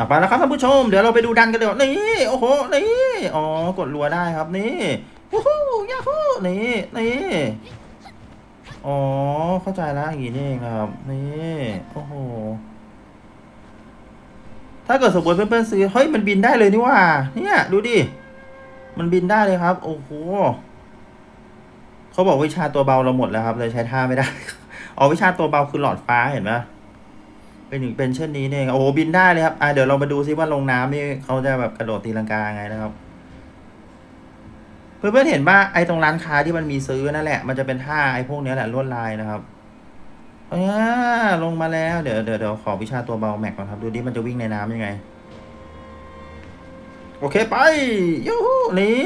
อะไปแล้วครับท่านผู้ชม เดี๋ยวเราไปดูดันกันเดี๋ยวนี่โอ้โหนี่อ๋อกดรัวได้ครับนี่วู้ฮู้ยาฮู้นี่นี่อ๋อเข้าใจแล้วอย่างนี้นี่เองครับนี่โอ้โหถ้าเกิดสมมติเพื่อนๆซื้อเฮ้ยมันบินได้เลยนี่ว่า เนี่ยดูดิมันบินได้เลยครับ โอ้โหเขาบอกวิชาตัวเบาเราหมดแล้วครับเลยใช้ท่าไม่ได้ อ๋อวิชาตัวเบาคือหลอดฟ้าเห็นไหม เป็นอย่างเป็นเช่นนี้เนี่ยเองโอ้บินได้เลยครับอะเดี๋ยวเรามาดูซิว่าลงน้ำนี่เขาจะแบบกระโดดตีลังกาไงนะครับ เพื่อนๆเห็นว่าไอ้ตรงร้านค้าที่มันมีซื้อนั่นแหละ มันจะเป็นท่าไอ้พวกนี้แหละลวดลายนะครับอ่าลงมาแล้วเดี๋ยวเดี๋ยวเดี๋ยวขอวิชาตัวเบาแม็กก่อนครับ ดูดิมันจะวิ่งในน้ำยังไง โอเคไปยูหูนี่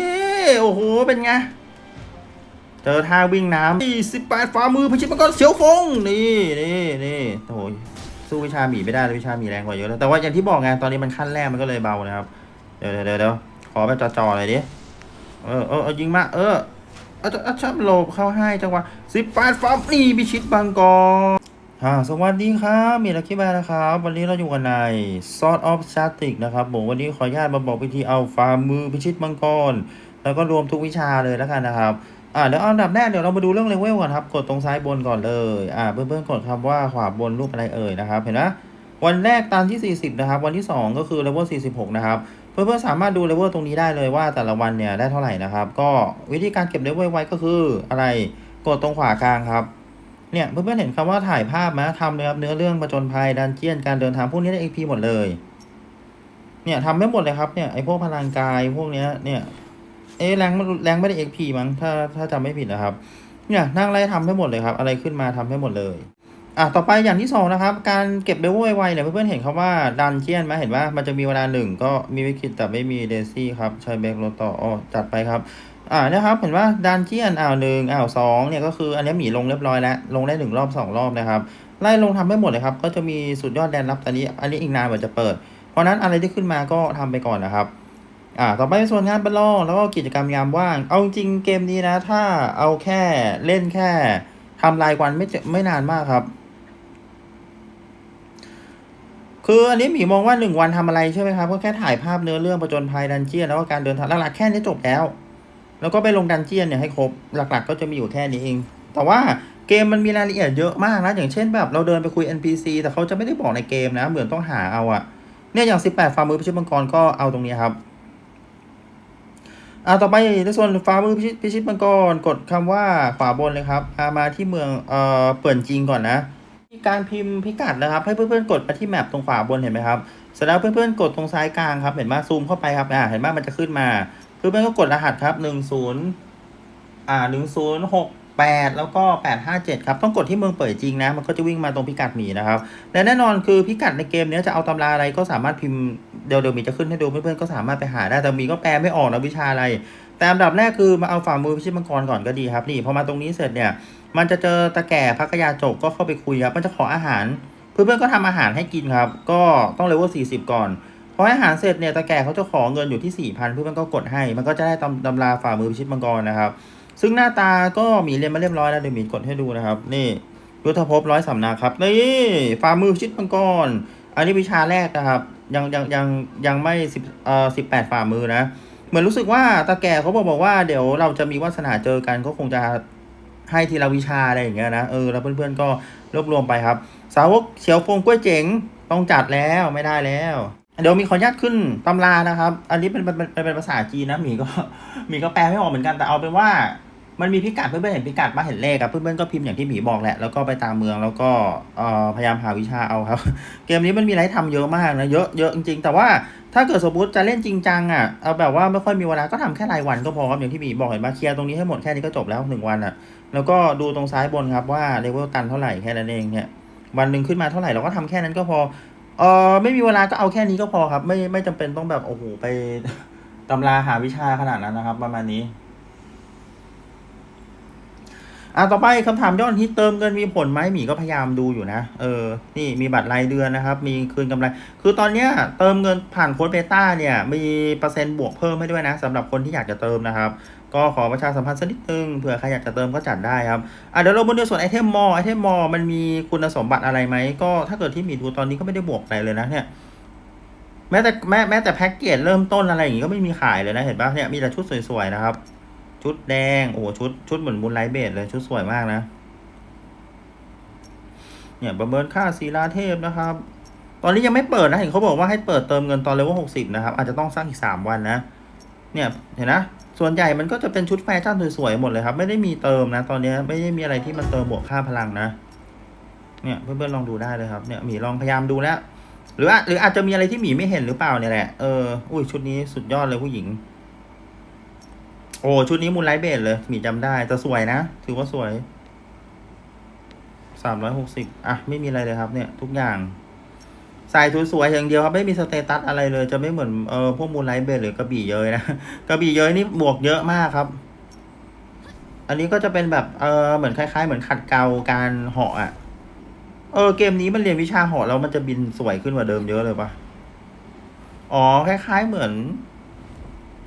โอ้โหเป็นไงเจอท่าวิ่งน้ำสิบแปดฝ่ามือพิชิตมังกรเสียวฟงนี่นี่นี่โอ้ สู้วิชาหมีไม่ได้เลยวิชาหมีแรงกว่าเยอะแล้วแต่ว่าอย่างที่บอกไงตอนนี้มันขั้นแรกมันก็เลยเบานะครับ เดี๋ยวเดี๋ยวเดี๋ยวขอไปจ่อๆเลยดิเออเออเออยิงมาเออเอาจะอาชับโลบเข้าให้จังหวะสิบแปดฝ่านี่พิชิตมังกรอ่าสวัสดีครับมีลักกี้แบร์นะครับ วันนี้เราอยู่กันใน Sword of Static นะครับผมวันนี้ขออนุญาตมาบอกวิธีเอาฝ่ามือพิชิตมังกรแล้วก็รวมทุกวิชาเลยแล้วกันนะครับ อ่าเดี๋ยวอันดับแรกเดี๋ยวเรามาดูเรื่องเลเวลก่อนครับกดตรงซ้ายบนก่อนเลยอ่าเพื่อนๆกดคำว่าขวาบนรูปอะไรเอ่ยนะครับเห็นไหมวันแรกตามที่ 40 นะครับ วันที่ 2 ก็คือเลเวล46 นะครับ เพื่อนๆสามารถดูเลเวลตรงนี้ได้เลยว่าแต่ละวันเนี่ยได้เท่าไหร่นะครับ ก็วิธีการเก็บเลเวลไว้ก็คืออะไรกดตรงขวากลางครับเนี่ยเพื่อนๆเห็นคำว่าถ่ายภาพไหมทำเลยครับเนื้อเรื่องประจนภัยดันเจียนการเดินทางพวกนี้ได้ XP หมดเลยเนี่ยทำไม่หมดเลยครับเนี่ยไอพวกพลังกายพวกเนี้ยเนี่ย เอ๊ะแรงแรงไม่ได้ XP มั้งถ้าถ้าจำไม่ผิดนะครับ เนี่ยนั่งไล่ทำให้หมดเลยครับ อะไรขึ้นมาทำให้หมดเลยอะต่อไปอย่างที่สองนะครับ การเก็บเลเวลไวๆเนี่ยเพื่อนๆเห็นเขาว่าดันเจียนไหมเห็นว่ามันจะมีเวลาหนึ่งก็มีวิกฤตแต่ไม่มีเดซี่ครับใช้แบกโรต่ออ๋อจัดไปครับอ่านะครับเห็นว่าดันเจียนอ้าวหนึ่งอ้าวสองเนี่ยก็คืออันนี้หมีลงเรียบร้อยแล้ว ลงได้หนึ่งรอบสองรอบนะครับไล่ลงทำให้หมดเลยครับก็จะมีสุดยอดแดนรับตอนนี้ อันนี้อีกนานกว่าจะเปิด เพราะฉะนั้นอะไรที่ขึ้นมาก็ทำไปก่อนนะครับ อ่าต่อไปเป็นส่วนงานประลองแล้วก็กิจกรรมยามว่าง เอาจริงเกมนี้นะ ถ้าเอาแค่เล่นแค่ทำรายวันไม่ไม่นานมากครับ คืออันนี้หมีมองว่าหนึ่งวันทำอะไรใช่ไหมครับ ก็แค่ถ่ายภาพเนื้อเรื่องประจนภัยดันเจียนแล้วก็การเดินทางหลักๆแค่นี้จบแล้ว แล้วก็ไปลงดันเจียนเนี่ยให้ครบหลัก ๆ ก็จะมีอยู่แค่นี้เอง แต่ว่าเกมมันมีรายละเอียดเยอะมากนะ อย่างเช่นแบบเราเดินไปคุย NPC แต่เขาจะไม่ได้บอกในเกมนะ เหมือนต้องหาเอาอะเนี่ยอย่าง 18ฟาร์มือพิชิตมังกรก็เอาตรงนี้ครับ อ่าต่อไปในส่วนฟ้ามือพิชิตพิชิตมังกรกดคำว่าขวาบนเลยครับอามาที่เมืองเอ่อเปิ่นจริงก่อนนะมีการพิมพ์พิกัดนะครับ ให้เพื่อนๆกดไปที่แมปตรงขวาบนเห็นไหมครับเสร็จแล้วเพื่อนๆกดตรงซ้ายกลางครับเห็นไหมซูมเข้าไปครับอ่าเห็นไหมมันจะขึ้นมา เพื่อนๆก็กดรหัสครับหนึ่งศูนย์อ่าหนึ่งศูนย์หก แปดแล้วก็แปดห้าเจ็ดครับ ต้องกดที่เมืองเปิดจริงนะ มันก็จะวิ่งมาตรงพิกัดหมีนะครับ และแน่นอนคือพิกัดในเกมเนี้ยจะเอาตำราอะไรก็สามารถพิมพ์เดี๋ยวเดี๋ยวมีจะขึ้นให้ดูเพื่อนๆก็สามารถไปหาได้แต่มีก็แปลไม่ออกนะวิชาอะไร แต่อันดับแรกคือมาเอาฝ่ามือพิชิตมังกรก่อนก็ดีครับนี่พอมาตรงนี้เสร็จเนี่ย มันจะเจอตะแก่พักยาจกก็เข้าไปคุยครับมันจะขออาหาร เพื่อนๆก็ทำอาหารให้กินครับ ก็ต้องเลเวลสี่สิบก่อนพออาหารเสร็จเนี่ยตะแก่เขาจะขอเงินอยู่ที่สี่พันเพื่อนๆก็กดให้ มันก็จะได้ตำตำราฝ่ามือพิชิตมังกรนะครับ ซึ่งหน้าตาก็หมีเรียนมาเรียบร้อยแล้วเดี๋ยวหมีกดให้ดูนะครับ นี่ยุทธภพร้อยสำนักครับนี่ฝ่ามือชิตมังกรอันนี้วิชาแรกนะครับ ยังยังยังยังไม่สิบเอ่อสิบแปดฝ่ามือนะ เหมือนรู้สึกว่าตาแก่เขาบอกบอกว่าเดี๋ยวเราจะมีวาสนาเจอกันก็คงจะให้ทีละวิชาอะไรอย่างเงี้ยนะเออแล้วเพื่อนๆก็รวบรวมไปครับ สาวกเฉียวฟงกล้วยเจ๋งต้องจัดแล้วไม่ได้แล้วเดี๋ยวมีขออนุญาตขึ้นตำรานะครับ อันนี้เป็นเป็นเป็นภาษาจีนนะหมีก็หมีก็แปลไม่ออกเหมือนกันแต่เอาเป็นว่า มันมีพิกัดเพื่อนๆเห็นพิกัดมาเห็นเลขครับเพื่อนๆก็พิมพ์อย่างที่หมีบอกแหละแล้วก็ไปตามเมืองแล้วก็เอ่อพยายามหาวิชาเอาครับ เกมนี้มันมีอะไรให้ทำเยอะมากนะเยอะเยอะจริงๆ แต่ว่าถ้าเกิดสมมติจะเล่นจริงจังอะเอาแบบว่าไม่ค่อยมีเวลาก็ทำแค่รายวันก็พอครับอย่างที่หมีบอกเห็นมาเคลียร์ตรงนี้ให้หมดแค่นี้ก็จบแล้วหนึ่งวันอะแล้วก็ดูตรงซ้ายบนครับว่าเลเวลตันเท่าไหร่แค่นั้นเองเนี่ยวันหนึ่งขึ้นมาเท่าไหร่เราก็ทำแค่นั้นก็พอเออไม่มีเวลาก็เอาแค่นี้ก็พอครับ ไม่ไม่จำเป็นต้องแบบโอ้โหไปตำราหาวิชาขนาดนั้นนะครับ ประมาณนี้ อะต่อไปคำถามยอดฮิตเติมเงินมีผลไหมหมีก็พยายามดูอยู่นะ เออ นี่มีบัตรรายเดือนนะครับ มีคืนกำไร คือตอนเนี้ยเติมเงินผ่านโค้ดเบต้าเนี่ย มีเปอร์เซ็นต์บวกเพิ่มให้ด้วยนะสำหรับคนที่อยากจะเติมนะครับ ก็ขอประชาสัมพันธ์สักนิดนึงเผื่อใครอยากจะเติมก็จัดได้ครับ อะเดี๋ยวเรามาดูส่วนไอเทมมอไอเทมมอมันมีคุณสมบัติอะไรไหม ก็ถ้าเกิดที่หมีดูตอนนี้ก็ไม่ได้บวกอะไรเลยนะเนี่ยไม้แต่แม้แม้แต่แพ็กเกจเริ่มต้นอะไรอย่างงี้ก็ไม่มีขายเลยนะเห็นปะเนี่ยมีแต่ชุดสวยๆนะครับ ชุดแดง โอ้ชุดชุดเหมือนมูนไลเบสเลยชุดสวยมากนะ เนี่ยประเมินค่าศิลาเทพนะครับ ตอนนี้ยังไม่เปิดนะเห็นเขาบอกว่าให้เปิดเติมเงินตอนเลเวลหกสิบนะครับ อาจจะต้องสร้างอีกสามวันนะ เนี่ยเห็นนะส่วนใหญ่มันก็จะเป็นชุดแฟชั่นสวยๆหมดเลยครับ ไม่ได้มีเติมนะ ตอนนี้ไม่ได้มีอะไรที่มันเติมบวกค่าพลังนะเนี่ยเพื่อนๆลองดูได้เลยครับเนี่ยหมีลองพยายามดูแล้ว หรืออาหรืออาจจะมีอะไรที่หมีไม่เห็นหรือเปล่าเนี่ยแหละเอออุ้ยชุดนี้สุดยอดเลยผู้หญิง โอ้ ชุดนี้มูลไลท์เบสเลย มีจำได้ แต่สวยนะ ถือว่าสวย สามร้อยหกสิบอะ ไม่มีอะไรเลยครับเนี่ย ทุกอย่างใส่สวยๆอย่างเดียวครับ ไม่มีสเตตัสอะไรเลย จะไม่เหมือนเออพวกมูลไลท์เบสหรือกระบี่เยยนะ กระบี่เยยนี่บวกเยอะมากครับ อันนี้ก็จะเป็นแบบเออเหมือนคล้าย ๆ เหมือนขัดเกลาการเหาะอะ เออ เกมนี้มันเรียนวิชาเหาะแล้วมันจะบินสวยขึ้นกว่าเดิมเยอะเลยปะอ๋อ คล้าย ๆ เหมือน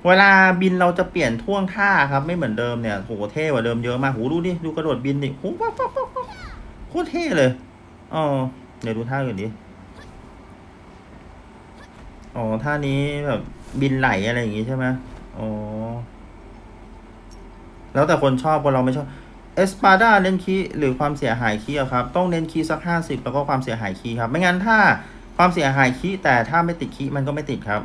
เวลาบินเราจะเปลี่ยนท่วงท่าครับ ไม่เหมือนเดิมเนี่ยโหเท่กว่าเดิมเยอะมากโหดูดิดูกระโดดบินดิโหปั๊บปั๊บปั๊บปั๊บโคตรเท่เลยอ๋อเดี๋ยวดูท่าอื่นดิอ๋อท่านี้แบบบินไหลอะไรอย่างงี้ใช่ไหมอ๋อแล้วแต่คนชอบคนเราไม่ชอบเอสปาดาเน้นคีหรือความเสียหายคีครับ ต้องเน้นคีสักห้าสิบแล้วก็ความเสียหายคีครับ ไม่งั้นถ้าความเสียหายคีแต่ถ้าไม่ติดคีมันก็ไม่ติดครับ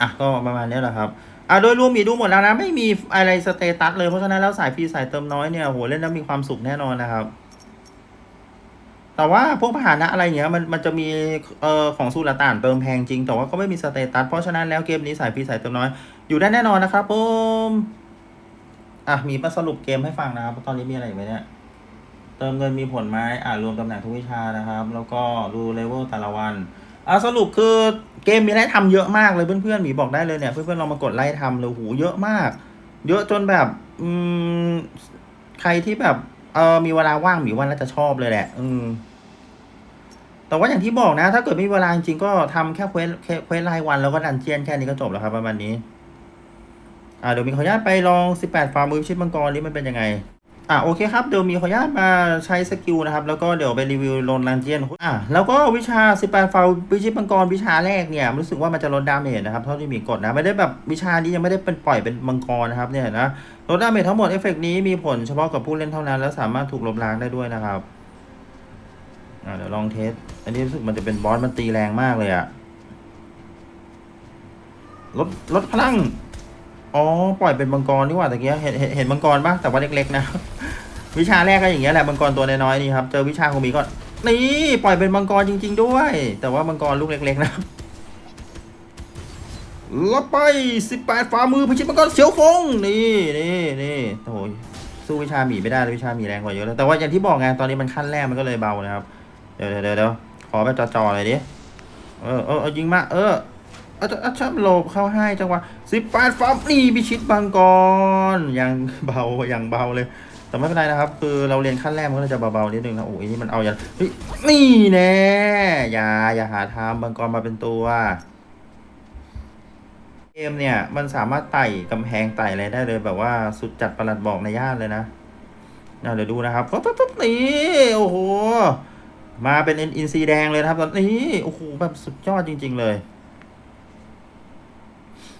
อะก็ประมาณนี้แหละครับอะโดยรวมมีดูหมดแล้วนะ ไม่มีอะไรสเตตัสเลยเพราะฉะนั้นแล้วสายฟรีสายเติมน้อยเนี่ยโหเล่นแล้วมีความสุขแน่นอนนะครับ แต่ว่าพวกพาหนะอะไรเงี้ยมันมันจะมีเอ่อของสูลต่านเติมแพงจริง แต่ว่าก็ไม่มีสเตตัสเพราะฉะนั้นแล้วเกมนี้สายฟรีสายเติมน้อย อยู่ได้แน่นอนนะครับผมอะมีมาสรุปเกมให้ฟังนะครับ ตอนนี้มีอะไรอีกไหมเนี่ยเติมเงินมีผลไหมอ่ารวมตำแหน่งทุกวิชานะครับ แล้วก็ดูเลเวลแต่ละวัน อะสรุปคือเกมมีอะไรทำเยอะมากเลยเพื่อนๆหมีบอกได้เลยเนี่ยเพื่อนๆลองมากดไล่ทำเลยโหเยอะมาก เยอะจนแบบอืมใครที่แบบเออมีเวลาว่างหมีว่าน่าจะชอบเลยแหละ อืมแต่ว่าอย่างที่บอกนะ ถ้าเกิดไม่มีเวลาจริงๆก็ทำแค่เควสเควสรายวันแล้วก็ดันเจียนแค่นี้ก็จบแล้วครับประมาณนี้ อ่าเดี๋ยวมีขออนุญาตไปลอง 18ฝ่ามือชิดมังกรนี่มันเป็นยังไง อะโอเคครับเดี๋ยวมีขออนุญาตมาใช้สกิลนะครับ แล้วก็เดี๋ยวไปรีวิวโลนลันเจียนอะแล้วก็วิชา 18ฟาววิชิตมังกรวิชาแรกเนี่ยรู้สึกว่ามันจะลดดาเมจนะครับเท่าที่มีกดนะไม่ได้แบบวิชานี้ยังไม่ได้เป็นปล่อยเป็นมังกรนะครับเนี่ยนะลดดาเมจทั้งหมดเอฟเฟกต์นี้มีผลเฉพาะกับผู้เล่นเท่านั้น และสามารถถูกลบล้างได้ด้วยนะครับอะเดี๋ยวลองเทส อันนี้รู้สึกมันจะเป็นบอสมันตีแรงมากเลยอะลดลดพลังอ๋อปล่อยเป็นมังกรดีกว่าตะเกียเห็นเห็นเห็นมังกรปะแต่ว่าเล็กๆนะ วิชาแรกก็อย่างเงี้ยแหละมังกรตัวน้อยๆนี่ครับ เจอวิชาของมีก็นี่ปล่อยเป็นมังกรจริง ๆ ด้วย แต่ว่ามังกรลูกเล็กๆนะแล้วไปสิบแปดฝ่ามือพิชิตมังกรเสียวฟงนี่นี่นี่โอ้โหสู้วิชาหมีไม่ได้เลยวิชาหมีแรงกว่าเยอะเลยแต่ว่าอย่างที่บอกไงตอนนี้มันขั้นแรกมันก็เลยเบานะครับ เดี๋ยวเดี๋ยวเดี๋ยวขอแบบจ่อๆเลยดิเออเออเอายิงมาเอออาจจะอาจจะโลบเข้าให้จังหวะสิบแปดฟัมนี่พิชิตบังกรยังเบายังเบาเลย แต่ไม่เป็นไรนะครับ คือเราเรียนขั้นแรกมันก็จะเบาๆนิดนึงนะโอ้ยนี่มันเอาอย่างเฮ้ยนี่แน่อย่าอย่าหาทำบังกรมาเป็นตัวเกมเนี่ย มันสามารถไต่กำแพงไต่อะไรได้เลยแบบว่าสุดจัดประหลัดบอกในย่านเลยนะเดี๋ยวดูนะครับปั๊บปั๊บปั๊บนี่โอ้โหมาเป็นอินซีแดงเลยครับตอนนี้โอ้โหแบบสุดยอดจริง ๆ เลย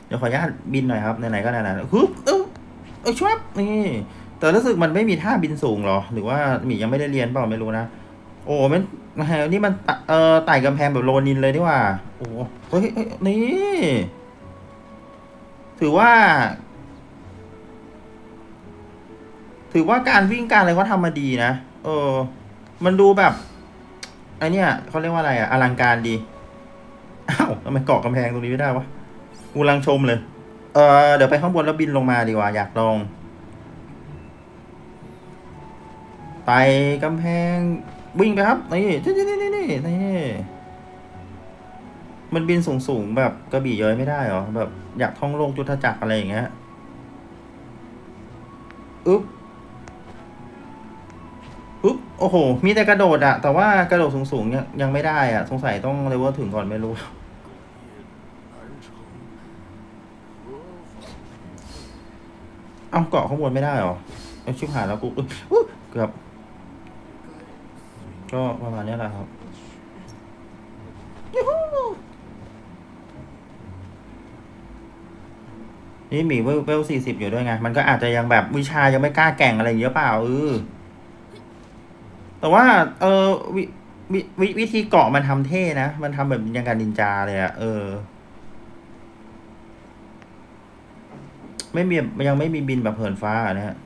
เดี๋ยวขออนุญาตบินหน่อยครับไหนๆก็ไหนๆฮึบเออเออชวบนี่ แต่รู้สึกมันไม่มีท่าบินสูงหรอ หรือว่าหมียังไม่ได้เรียนเปล่าไม่รู้นะ โอ้มันแหนี่มันเอ่อไต่กำแพงแบบโลนินเลยนี่ว่า โอ้เฮ้ยนี่ ถือว่า ถือว่าการวิ่งการอะไรเขาทำมาดีนะ เออ มันดูแบบไอเนี้ยเขาเรียกว่าอะไรอะอลังการดี อ้าวทำไมเกาะกำแพงตรงนี้ไม่ได้วะกูรังชมเลย เออเดี๋ยวไปข้างบนแล้วบินลงมาดีกว่า อยากลอง ไต่กำแพงวิ่งไปครับนี่นี่นี่นี่นี่นี่มันบินสูงสูงๆแบบกระบี่ย้ยไม่ได้เหรอแบบอยากท่องโลกจุทจักรอะไรอย่างเงี้ยอึ๊บอึ๊บโอ้โห มีแต่กระโดดอะแต่ว่ากระโดดสูงสูงๆยังยังไม่ได้อะสงสัยต้องเลเวลถึงก่อนไม่รู้เอาเกาะข้างบนไม่ได้เหรอเอาชิบหายแล้วกูเกือบ ก็ประมาณนี้แหละครับนี่หมีเวลสี่สิบอยู่ด้วยไง มันก็อาจจะยังแบบวิชายังไม่กล้าแก่งอะไรอย่างเงี้ยเปล่าเออแต่ว่า เออวิวิวิวิธีเกาะมันทำเท่นะ มันทำแบบยังการนินจาเลยอะเออ ไม่มียังไม่มีบินแบบเหินฟ้านะฮะ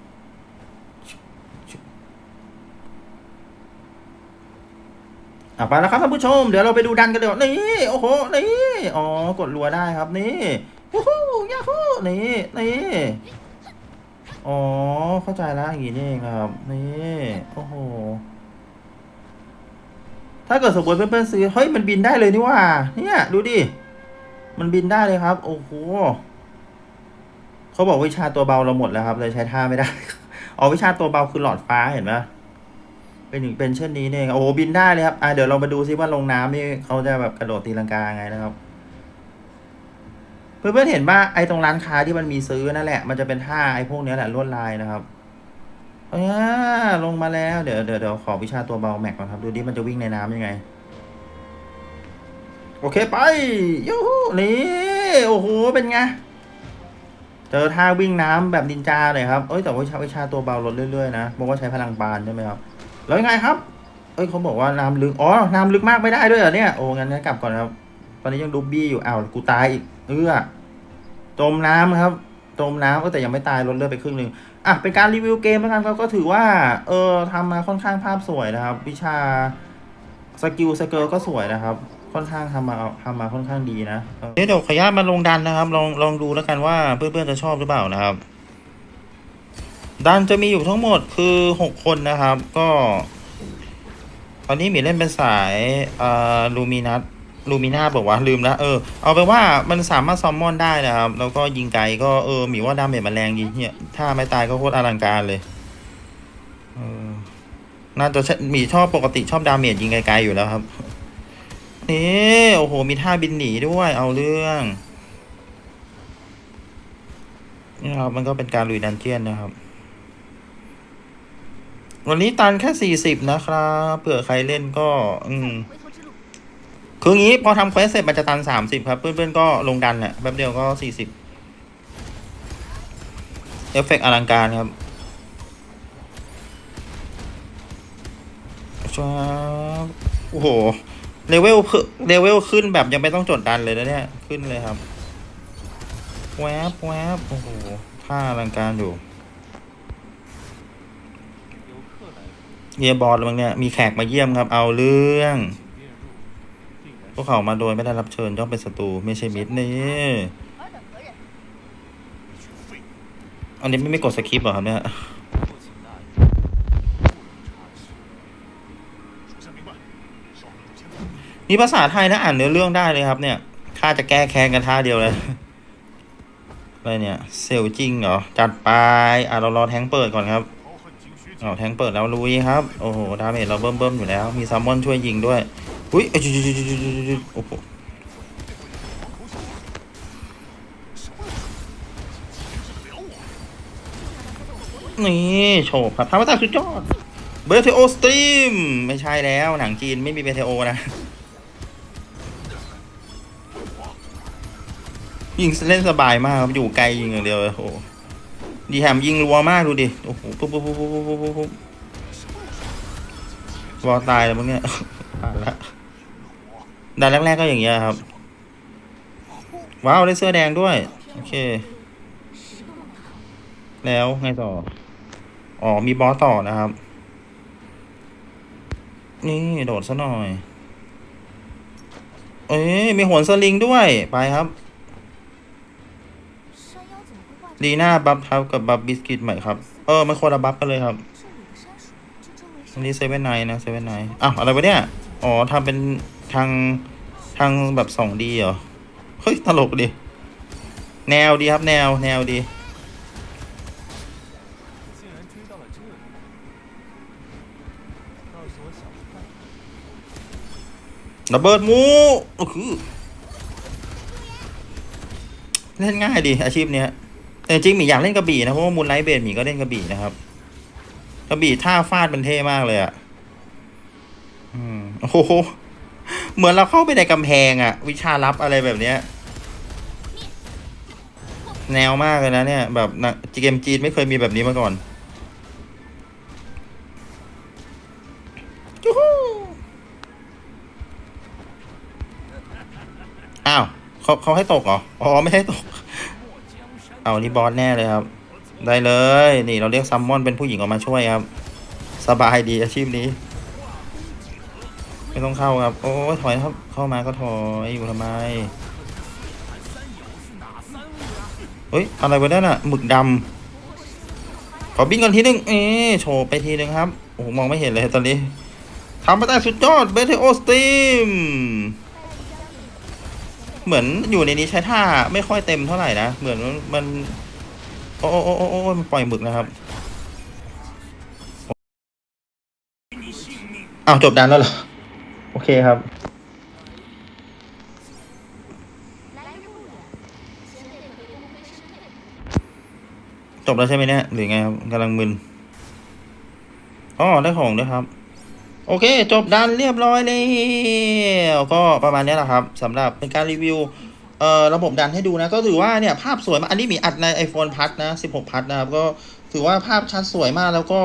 อะไปแล้วครับท่านผู้ชม เดี๋ยวเราไปดูดันกันเดี๋ยวนี่โอ้โหนี่อ๋อกดรัวได้ครับนี่วู้ฮู้ยาฮู้นี่นี่อ๋อเข้าใจแล้วอย่างนี้นี่เองครับนี่โอ้โหถ้าเกิดสมมติเพื่อนๆซื้อเฮ้ยมันบินได้เลยนี่ว่า เนี่ยดูดิมันบินได้เลยครับ โอ้โหเขาบอกวิชาตัวเบาเราหมดแล้วครับเลยใช้ท่าไม่ได้อ๋อวิชาตัวเบาคือหลอดฟ้าเห็นไหม เป็นอย่างเป็นเช่นนี้เนี่ยโอ้บินได้เลยครับอ่าเดี๋ยวเรามาดูซิว่าลงน้ำนี่เขาจะแบบกระโดดตีลังกาไงนะครับ เพื่อนๆเห็นว่าไอ้ตรงร้านค้าที่มันมีซื้อนั่นแหละ มันจะเป็นท่าไอ้พวกนี้แหละลวดลายนะครับอ่าลงมาแล้วเดี๋ยวเดี๋ยวเดี๋ยวขอวิชาตัวเบาแม็กก่อนครับ ดูดิมันจะวิ่งในน้ำยังไง โอเคไปยูหูนี่โอ้โหเป็นไงเจอท่าวิ่งน้ำแบบนินจาเลยครับ เอ้ยแต่ว่าวิชาวิชาตัวเบาลดเรื่อยๆนะบอกว่าใช้พลังปานใช่ไหมครับ แล้วยังไงครับ เอ้ยเขาบอกว่าน้ำลึก อ๋อ น้ำลึกมากไม่ได้ด้วยเหรอเนี่ย โอ้งั้นงั้นกลับก่อนครับ ตอนนี้ยังดูบี้อยู่ อ้าว กูตายอีก เออจมน้ำครับ จมน้ำก็แต่ยังไม่ตายลดเลือดไปครึ่งหนึ่งอะ เป็นการรีวิวเกมแล้วกันครับก็ถือว่า เออทำมาค่อนข้างภาพสวยนะครับ วิชาสกิลสเกิลก็สวยนะครับ ค่อนข้างทำมาทำมาค่อนข้างดีนะเดี๋ยวขออนุญามาลงดันนะครับ ลองลองดูแล้วกันว่าเพื่อนๆจะชอบหรือเปล่านะครับ ดันจะมีอยู่ทั้งหมดคือหกคนนะครับ ก็ตอนนี้หมีเล่นเป็นสายอ่อลูมินัสลูมิน่าบอกว่าลืมแล้วเออเอาไปว่ามันสามารถซอมมอนได้นะครับ แล้วก็ยิงไกลก็เออหมีว่าดาเมจมันแรงดีเนี่ยถ้าไม่ตายก็โคตรอลังการเลยเออน่าจะหมีชอบปกติชอบดาเมจยิงไกลๆอยู่แล้วครับนี่โอ้โห มีท่าบินหนีด้วย เอาเรื่องนี่ครับมันก็เป็นการลุยดันเจียนนะครับ วันนี้ตันแค่สี่สิบนะครับเผื่อใครเล่นก็ อืมคืองี้พอทำเควสเสร็จมันจะตันสามสิบครับ เพื่อนๆก็ลงดันแหละแป๊บเดียวก็สี่สิบเอฟเฟกอลังการครับช้าโอ้โหเลเวลเลเวลขึ้นแบบยังไม่ต้องจดดันเลยนะเนี่ย ขึ้นเลยครับ แวบแวบโอ้โหท่าอลังการอยู่ เฮียบอลมึงเนี่ยมีแขกมาเยี่ยมครับ เอาเรื่อง พวกเขามาโดยไม่ได้รับเชิญย่อมเป็นศัตรูไม่ใช่มิตรนี่อันนี้ไม่ไม่กดสคริปต์เหรอครับเนี่ยมีภาษาไทยนะอ่านเนื้อเรื่องได้เลยครับ เนี่ยข้าจะแก้แค้นกันท่าเดียวเลยอะไรเนี่ย เซลจริงเหรอ จัดไป อะเรารอแทงเปิดก่อนครับ อาแทงเปิดแล้วลุยครับ โอ้โห ดาเมจเราเบิ่มๆอยู่แล้ว มีซัมมอนช่วยยิงด้วย อุ้ยโอ้โหนี่โฉบครับทำมาจาสุดยอด เบเทโอสตรีม ไม่ใช่แล้ว หนังจีนไม่มีเบเทโอนะ ยิงเล่นสบายมากครับ อยู่ไกลยิงอย่างเดียวโอ้โห ดีแฮมยิงรัวมากดูดิ โอ้โห ปุ๊บปุ๊บปุ๊บปุ๊บปุ๊บปุ๊บปุ๊บวอตายแล้วมึงเนี่ยผ่านละด่านแรกๆก็อย่างเงี้ยครับ ว้าว ได้เสื้อแดงด้วย โอเค แล้วไงต่อ อ๋อ มีบอสต่อนะครับ นี่โดดซะหน่อย เอ้ยมีโหนสลิงด้วย ไปครับ ดีหน้าบัฟครับกับบัฟบิสกิตใหม่ครับ เออมันคนละบัฟกันเลยครับอันนี้เซเว่นไนนะเซเว่นไนอ้าวอะไรวะเนี่ย อ๋อทำเป็นทางทางแบบสองดีเหรอ เฮ้ย ตลกดิ แนวดีครับแนวแนวดี ระเบิดมูโอ้คือเล่นง่ายดีอาชีพเนี้ย แต่จริงหมีอยากเล่นกระบี่นะเพราะว่ามูลไลท์เบดหมีก็เล่นกระบี่นะครับ กระบี่ท่าฟาดมันเท่มากเลยอะอืมโอ้โหเหมือนเราเข้าไปในกำแพงอะวิชาลับอะไรแบบเนี้ย แนวมากเลยนะเนี่ย แบบนะเกมจีนไม่เคยมีแบบนี้มาก่อนอ้าวเขาเขาให้ตกเหรอ อ๋อ ไม่ให้ตก เอานี่บอสแน่เลยครับ ได้เลย นี่เราเรียกซัมมอนเป็นผู้หญิงออกมาช่วยครับ สบายดีอาชีพนี้ ไม่ต้องเข้าครับ โอ้ถอยครับเข้ามาก็ถอยอยู่ทำไมเฮ้ยอะไรวะนั่นอะหมึกดำขอบินก่อนทีนึงเอ๊โชว์ไปทีนึงครับโอ้โหมองไม่เห็นเลยตอนนี้ทำไปได้สุดยอดเบเทโอสตีม เหมือนอยู่ในนี้ใช้ท่าไม่ค่อยเต็มเท่าไหร่นะ เหมือนมัน โอ้โอ้โอ้โอ้มันปล่อยหมึกนะครับอ้าวจบดันแล้วเหรอ โอเคครับ จบแล้วใช่ไหมเนี่ยหรือไงครับกำลังมึนอ๋อได้ของด้วยครับ โอเค จบดันเรียบร้อยแล้วก็ประมาณนี้แหละครับสำหรับเป็นการรีวิวเอ่อระบบดันให้ดูนะ ก็ถือว่าเนี่ยภาพสวยมากอันนี้มีอัดใน iPhone พัดนะ 16 พัดนะครับ ก็ถือว่าภาพชัดสวยมากแล้วก็